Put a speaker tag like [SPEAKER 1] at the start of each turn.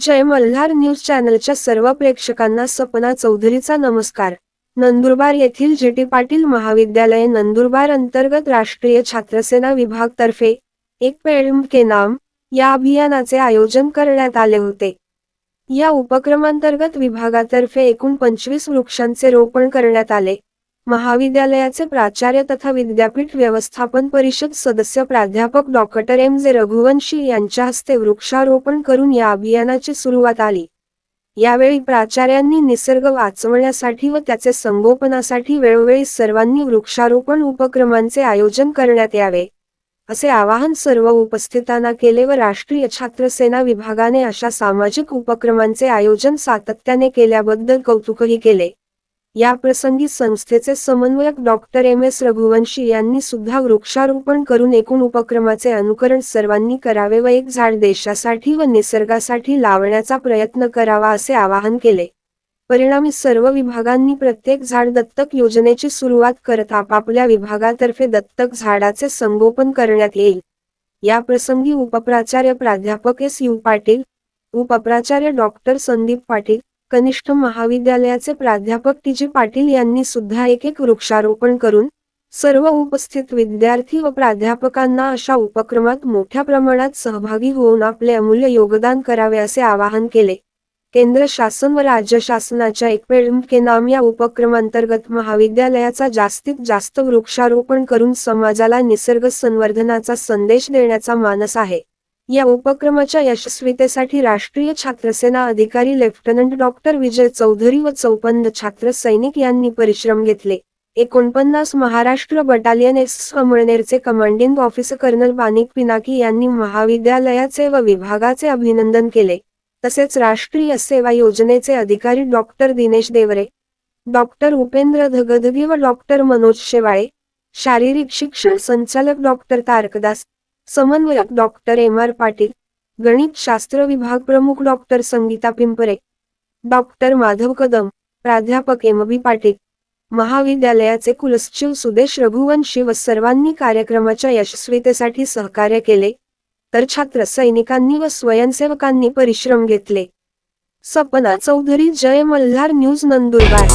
[SPEAKER 1] जय Malhar news चॅनलच्या सर्व प्रेक्षकांना सपना चौधरीचा नमस्कार. नंदुरबार येथील जेटी पाटील महाविद्यालय नंदुरबार अंतर्गत राष्ट्रीय छात्रसेना विभाग तर्फे एक पेळम के नाम या अभियानाचे आयोजन करण्यात आले होते. या उपक्रमांतर्गत विभागातर्फे एकूण पंचवीस वृक्षांचे रोपण करण्यात आले. महाविद्यालयाचे प्राचार्य तथा विद्यापीठ व्यवस्थापन परिषद सदस्य प्राध्यापक डॉक्टर एम जे रघुवंशी यांच्या हस्ते वृक्षारोपण करून या अभियानाची सुरुवात आली. यावेळी प्राचार्यांनी निसर्ग वाचवण्यासाठी व त्याचे संगोपनासाठी वेळोवेळी सर्वांनी वृक्षारोपण उपक्रमांचे आयोजन करण्यात यावे असे आवाहन सर्व उपस्थितांना केले व राष्ट्रीय छात्रसेना विभागाने अशा सामाजिक उपक्रमांचे आयोजन सातत्याने केल्याबद्दल कौतुकही केले. या प्रसंगी संस्थेचे समन्वयक डॉक्टर एम एस रघुवंशी यांनी सुद्धा वृक्षारोपण करून एकूण उपक्रमाचे अनुकरण सर्वांनी करावे व एक झाड देशासाठी व निसर्गासाठी लावण्याचा प्रयत्न करावा असे आवाहन केले. परिणामी सर्व विभागांनी प्रत्येक झाड दत्तक योजनेची सुरुवात करत आपापल्या विभागातर्फे दत्तक झाडाचे संगोपन करण्यात येईल. या प्रसंगी उपप्राचार्य प्राध्यापक एस यू पाटील उपप्राचार्य डॉक्टर संदीप पाटील कनिष्ठ महाविद्यालयाचे प्राध्यापक टी. जी. पाटील यांनी सुद्धा एक एक वृक्षारोपण करून सर्व उपस्थित विद्यार्थी व प्राध्यापकांना अशा उपक्रमात मोठ्या प्रमाणात सहभागी होऊन आपले अमूल्य योगदान करावे असे आवाहन केले. केंद्र शासन व राज्य शासनाच्या एकपेळम के नाम या उपक्रमांतर्गत महाविद्यालयाचा जास्तीत जास्त वृक्षारोपण करून समाजाला निसर्ग संवर्धनाचा संदेश देण्याचा मानस आहे. या उपक्रमाच्या यशस्वीतेसाठी राष्ट्रीय छात्रसेना अधिकारी लेफ्टनंट डॉक्टर विजय चौधरी व चौपन्न छात्र सैनिक यांनी परिश्रम घेतले. एकोणपन्नास Maharashtra battalion S अमळनेरचे commanding officer colonel Banik Pinaki यांनी महाविद्यालयाचे व विभागाचे अभिनंदन केले. तसेच राष्ट्रीय सेवा योजनेचे अधिकारी डॉक्टर दिनेश देवरे डॉक्टर उपेंद्र धगधगी व डॉक्टर मनोज शेवाळे शारीरिक शिक्षण संचालक डॉक्टर तारकदास समन्वयक डॉक्टर एम आर पाटील गणितशास्त्र विभाग प्रमुख डॉक्टर संगीता पिंपरे डॉक्टर माधव कदम प्राध्यापक एम बी पाटील महाविद्यालयाचे कुलसचिव सुदेश रघुवंशी व सर्वांनी कार्यक्रमाच्या यशस्वीतेसाठी सहकार्य केले तर छात्र सैनिकांनी व स्वयंसेवकांनी परिश्रम घेतले. सपना चौधरी जय मल्हार न्यूज नंदुरबार.